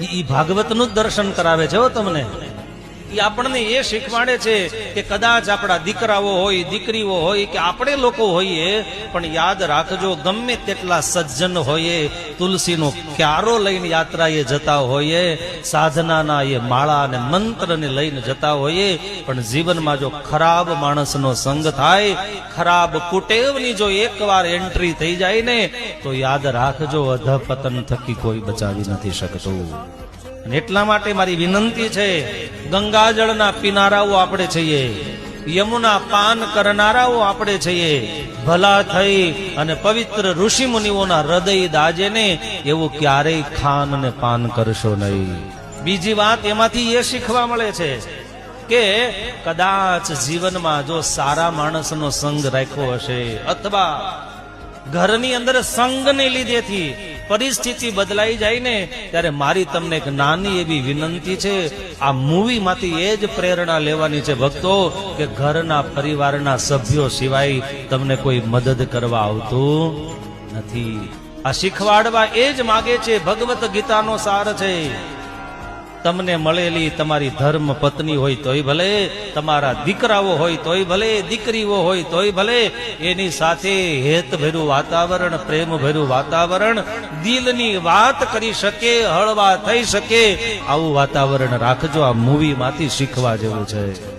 ઈ ભાગવતનું જ દર્શન કરાવે છે હો તમને. ઈ આપણને એ શીખવાડે છે કે કદાચ આપણા દીકરાઓ હોય, દીકરીઓ હોય કે આપણે લોકો હોઈએ, પણ યાદ રાખજો, ગમે તેટલા સજ્જન હોઈએ, તુલસીનો ક્યારો લઈને યાત્રાએ જતા હોઈએ, સાધનાના એ માળા અને મંત્રને લઈને જતા હોઈએ, પણ જીવનમાં જો ખરાબ માણસનો સંગ થાય, ખરાબ કુટેવની જો એકવાર એન્ટ્રી થઈ જાય ને, તો યાદ રાખજો, અધપતન થકી કોઈ બચાવી નથી શકતું. એટલા માટે મારી વિનંતી છે, ગંગાજળના પીનારાઓ આપણે છીએ, યમુના પાન કરનારાઓ આપણે છીએ, ભલા થઈ અને પવિત્ર ઋષિ મુનિઓના હૃદય દાજે ને એવું ક્યારેય ખાન અને પાન કરશો નહીં. બીજી વાત એમાંથી એ શીખવા મળે છે કે કદાચ જીવનમાં જો સારા માણસનો સંગ રાખ્યો હશે, અથવા ઘરની અંદર સંગને લીધેથી પરિસ્થિતિ બદલાઈ જાય ને, ત્યારે મારી તમને એક નાની એવી વિનંતી છે. આ મૂવી માંથી એ જ પ્રેરણા લેવાની છે ભક્તો, કે ઘરના પરિવારના સભ્યો સિવાય તમને કોઈ મદદ કરવા આવતું નથી. આ શીખવાડવા એ જ માગે છે ભગવત ગીતાનો સાર છે. તમને મળેલી તમારી ધર્મ પત્ની હોય તોય ભલે, તમારા દીકરાઓ હોય તોય ભલે, દીકરીઓ હોય તોય ભલે, એની સાથે હેત ભર્યું વાતાવરણ પ્રેમ ભર્યું વાતાવરણ, દિલની વાત કરી શકે, હળવા થઈ શકે, આવું વાતાવરણ રાખજો, આ મૂવી માંથી શીખવા જેવું છે.